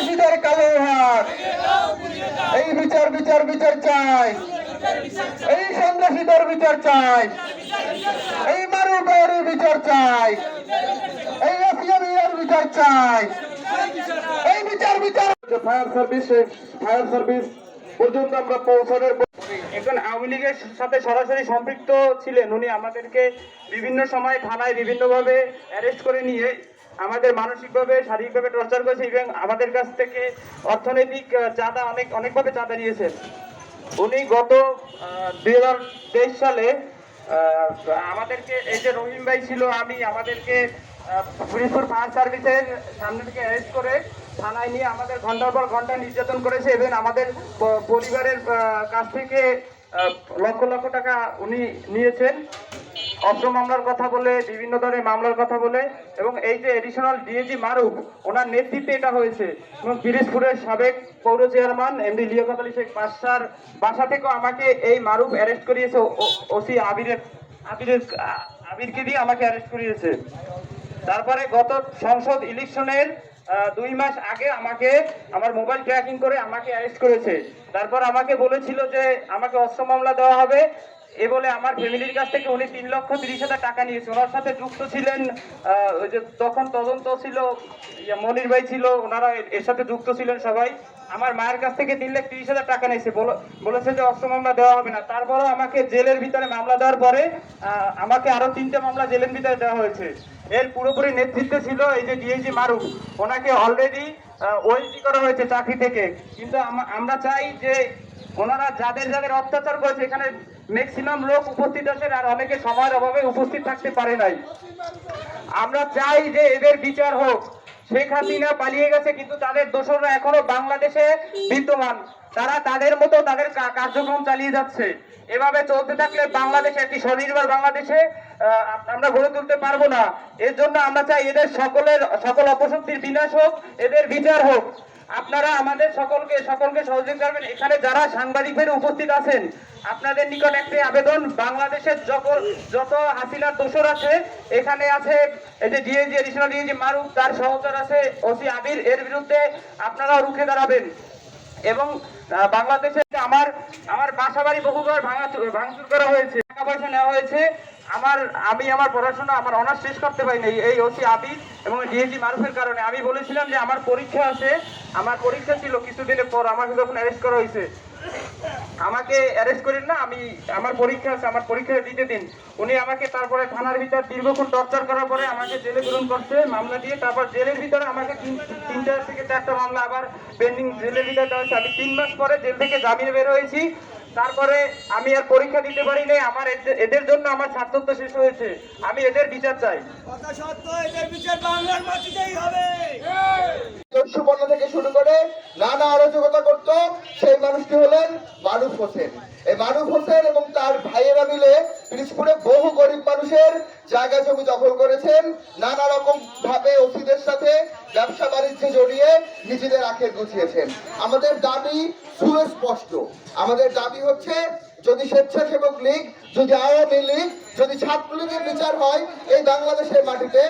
সন্ত্রাসীদের কালো হাত। এই বিচার বিচার বিচার চাই। এই সন্ত্রাসীদের বিচার চাই। এই মারুবের বিচার চাই। এই রাশিয়ার বিচার চাই। এই বিচার বিচার। ফায়ার সার্ভিস ফায়ার সার্ভিস পর্যন্ত আমরা পৌঁছানোর একজন আওয়ামী লীগের সাথে সরাসরি সম্পৃক্ত ছিলেন। উনি আমাদেরকে বিভিন্ন সময় থানায় বিভিন্নভাবে অ্যারেস্ট করে নিয়ে আমাদের মানসিকভাবে, শারীরিকভাবে টর্চার করেছে এবং আমাদের কাছ থেকে অর্থনৈতিক চাঁদা অনেক, অনেকভাবে চাঁদা নিয়েছেন উনি গত দুই হাজার তেইশ সালে আমাদেরকে, এই যে রহিম ভাই ছিল, আমি আমাদেরকে ফরিদপুর ফায়ার সার্ভিসের সামনে থেকে অ্যারেস্ট করে থানায় নিয়ে আমাদের ঘণ্টার পর ঘণ্টা নির্যাতন করেছে এবং আমাদের পরিবারের কাছ থেকে লক্ষ লক্ষ টাকা উনি নিয়েছেন। অস্ত্র মামলার কথা বলে, বিভিন্ন ধরনের মামলার কথা বলে, এবং এই যে এডিশনাল ডিএজি মারুফ, ওনার নেতৃত্বে এটা হয়েছে। এবং পিরিজপুরের সাবেক পৌর চেয়ারম্যান এমডি লিয়াকত আলী শেখ পাশার বাসা থেকেও আমাকে এই মারুফ অ্যারেস্ট করিয়েছে ওসি আবিরের আবিরের, আবিরকে দিয়ে আমাকে অ্যারেস্ট করিয়েছে। তারপরে গত সংসদ ইলেকশনের দুই মাস আগে আমাকে আমার মোবাইল ট্র্যাকিং করে আমাকে অ্যারেস্ট করেছে। তারপর আমাকে বলেছিল যে আমাকে অস্ত্র মামলা দেওয়া হবে। এ বলে আমার ফ্যামিলির কাছ থেকে উনি তিন লক্ষ তিরিশ হাজার টাকা নিয়েছে। ওনার সাথে যুক্ত ছিলেন ওই যে তখন তদন্ত ছিল ইয়ে, মনির ভাই ছিল ওনারা এর- সাথে যুক্ত ছিলেন সবাই। আমার মায়ের কাছ থেকে তিন লাখ তিরিশ হাজার টাকা নিয়েছে। বলো- বলেছে যে অস্ত্র মামলা দেওয়া হবে না। তারপরেও আমাকে জেলের ভিতরে মামলা দেওয়ার পরে আমাকে আরও তিনটে মামলা জেলের ভিতরে দেওয়া হয়েছে। এর পুরোপুরি নেতৃত্বে ছিল এই যে ডিএজি মারুফ। ওনাকে অলরেডি ওএসডি করা হয়েছে চাকরি থেকে। কিন্তু আমরা চাই যে ওনারা যাদের যাদের অত্যাচার করেছে এখানে ম্যাক্সিমাম লোক উপস্থিত আছেন আর অনেকে সময়ের অভাবে উপস্থিত থাকতে পারে নাই। আমরা চাই যে এদের বিচার হোক। শেখ হাসিনা পালিয়ে গেছে, কিন্তু তাদের দোসররা এখনও বাংলাদেশে বিদ্যমান। তারা তাদের মতো তাদের কার্যক্রম চালিয়ে যাচ্ছে। এভাবে চলতে থাকলে বাংলাদেশে একটি স্বনির্ভর বাংলাদেশে আমরা গড়ে তুলতে পারব না। এর জন্য আমরা চাই এদের সকলের, সকল অপশক্তির বিনাশ হোক, এদের বিচার হোক। আপনারা আমাদের সকলকে সকলকে সহযোগিতা করবেন। এখানে যারা সাংবাদিক ভাইরা উপস্থিত আছেন আপনাদের নিকট একটি আবেদন। বাংলাদেশের যখন যত হাসিনার দোষর আছে এখানে আছে এই যে ডিএজি এডিশনাল ডিএজি মারুফ তার সহচর আছে ওসি আবির। এর বিরুদ্ধে আপনারা রুখে দাঁড়াবেন। এবং আহ, বাংলাদেশে আমার আমার বাসা বাড়ি বহুবার ভাঙা, ভাঙচুর করা হয়েছে। টাকা পয়সা নেওয়া হয়েছে। আমার, আমি আমার পড়াশোনা, আমার অনার্স শেষ করতে পারিনি এই ওসি আবিদ এবং ডিএসি মারুফের কারণে। আমি বলেছিলাম যে আমার পরীক্ষা আছে। আমার পরীক্ষা ছিল কিছুদিনের পর, আমাকে যখন অ্যারেস্ট করা হয়েছে আমাকে অ্যারেস্ট করেন না আমি আমার পরীক্ষা আছে আমার পরীক্ষা দিতে দিন। উনি আমাকে তারপরে থানার ভিতর দীর্ঘক্ষণ টর্চার করার পরে আমাকে জেলে গ্রহণ করছে মামলা দিয়ে। তারপর জেলের ভিতরে আমাকে তিন- তিনটা থেকে চারটা মামলা আবার পেন্ডিং জেলের ভিতরে দেওয়া হয়েছে। আমি তিন মাস পরে জেল থেকে জামিনে বের হয়েছি। তারপরে আমি আর পরীক্ষা দিতে পারি নাই আমার এদের- এদের জন্য আমার ছাত্রত্ব শেষ হয়েছে। আমি এদের বিচার চাই। সত্য এদের বিচার বাংলার মাটিতেই হবে। থেকে শুরু করে নানা অরাজকতা করত। সেই মানুষটি হলেন মারুফ হোসেন। এই মারুফ হোসেন এবং তার ভাইয়েরা মিলে পিরিজপুরে বহু গরিব মানুষের জায়গা জমি দখল করেছেন। নানা রকম ভাবে ওসিদের সাথে ব্যবসা বাণিজ্যে জড়িয়ে নিজেদের আখের গুছিয়েছেন। আমাদের দাবি সুস্পষ্ট। আমাদের দাবি হচ্ছে, যদি স্বেচ্ছাসেবক লীগ, যদি আওয়ামী লীগ, যদি ছাত্রলীগের বিচার হয় এই বাংলাদেশের মাটিতে,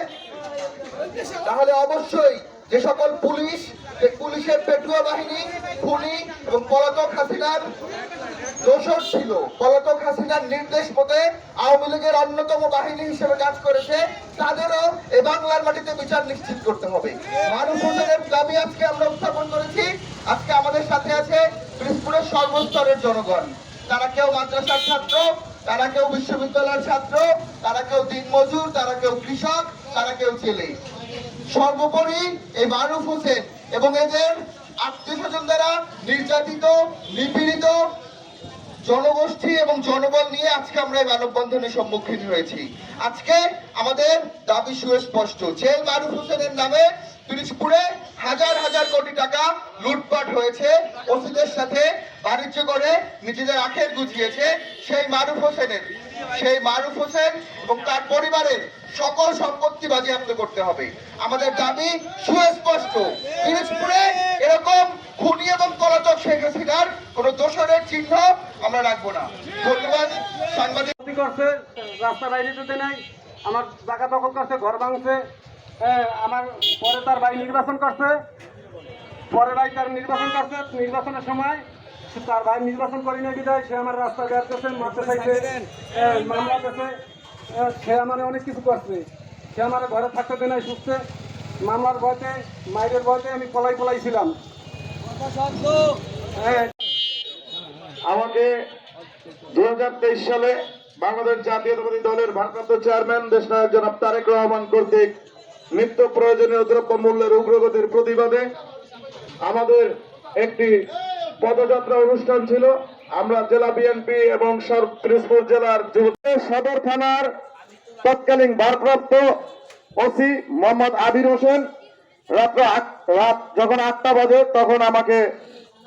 তাহলে অবশ্যই যে সকল পুলিশ যে পুলিশের পেটুয়া বাহিনী, খুনি এবং পলাতক হাসিনার দোষর ছিল। পলাতক হাসিনার নির্দেশ মতে আওয়ামী লীগের অন্যতম বাহিনী হিসেবে কাজ করেছে। তাদেরও এই বাংলার মাটিতে বিচার নিশ্চিত করতে হবে। মানুষ হোসেনের দাবি আজকে আমরা উত্থাপন করেছি। আজকে আমাদের সাথে আছে পিরিজপুরের সর্বস্তরের জনগণ। তারা কেউ মাদ্রাসার ছাত্র, তারা কেউ বিশ্ববিদ্যালয়ের ছাত্র, তারা কেউ দিনমজুর, তারা কেউ কৃষক, তারা কেউ ছেলে। সর্বোপরি এই মারুফ হোসেন এবং এদের আত্মীয় স্বজন দ্বারা নির্যাতিত, নিপীড়িত জনগোষ্ঠী এবং জনবল নিয়ে আজকে আমরা এই মানববন্ধনের সম্মুখীন হয়েছি। আজকে আমাদের দাবি সুস্পষ্ট। যে মারুফ হোসেনের নামে পিরিজপুরে হাজার হাজার কোটি টাকা লুটপাট হয়েছে। ওসিদের সাথে বাণিজ্য করে নিজেদের আখের গুছিয়েছে সেই মারুফ হোসেনের। সেই মারুফ হোসেন এবং তার পরিবারের সকল সম্পত্তি বাজেয়াপ্ত করতে হবে। আমাদের দাবি সুস্পষ্ট। পিরিজপুরে এরকম খুনি এবং পলাতক শেখ হাসিনার কোন দোষরের চিহ্ন আমরা রাখব না। ধন্যবাদ। সাংবাদিক করছে রাস্তা বাইরে যেতে নাই, আমার জায়গা দখল করছে, ঘর ভাঙছে আমার পরে তার ভাই নির্বাচন করছে। পরে ভাই তার নির্বাচন করছে। নির্বাচনের সময় তার ভাই নির্বাচন করি না বিদায়। সে আমার রাস্তা বের করছে, মারতে চাইছে মামলা করছে সে আমার অনেক কিছু করছে। সে আমার ঘরে থাকতে দেয় নাই সুস্থে মামলার ভয়তে মায়ের ভয়তে আমি পলাই পলাই ছিলাম। আমাকে দু হাজার তেইশ সালে বাংলাদেশ জাতীয়তাবাদী দলের ভারপ্রাপ্ত চেয়ারম্যান দেশনায়ক জনাব তারেক রহমান কর্তৃক নিত্য প্রয়োজনীয় দ্রব্য মূল্যের উগ্রগতির প্রতিবাদে আমাদের একটি পদযাত্রা অনুষ্ঠান ছিল। আমরা জেলা বিএনপি এবং পিরোজপুর জেলার সদর থানার তৎকালীন ভারপ্রাপ্ত ওসি মোহাম্মদ আবির হোসেন। রাত্র রাত যখন আটটা বাজে, তখন আমাকে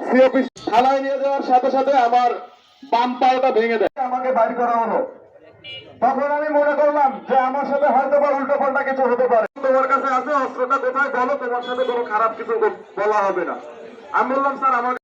সিওপি থানায় নিয়ে যাওয়ার সাথে সাথে আমার বাম পাওয়াটা ভেঙে দেয়। আমাকে বাড়ি করা হলো। তখন আমি মনে করলাম যে আমার সাথে হয়তো বা উল্টো পাল্টা কিছু হতে পারে। তোমার কাছে আছে, অস্ত্রটা কোথায়? বলো, তোমার সাথে কোনো খারাপ কিছু বলা হবে না। আমি বললাম, স্যার আমার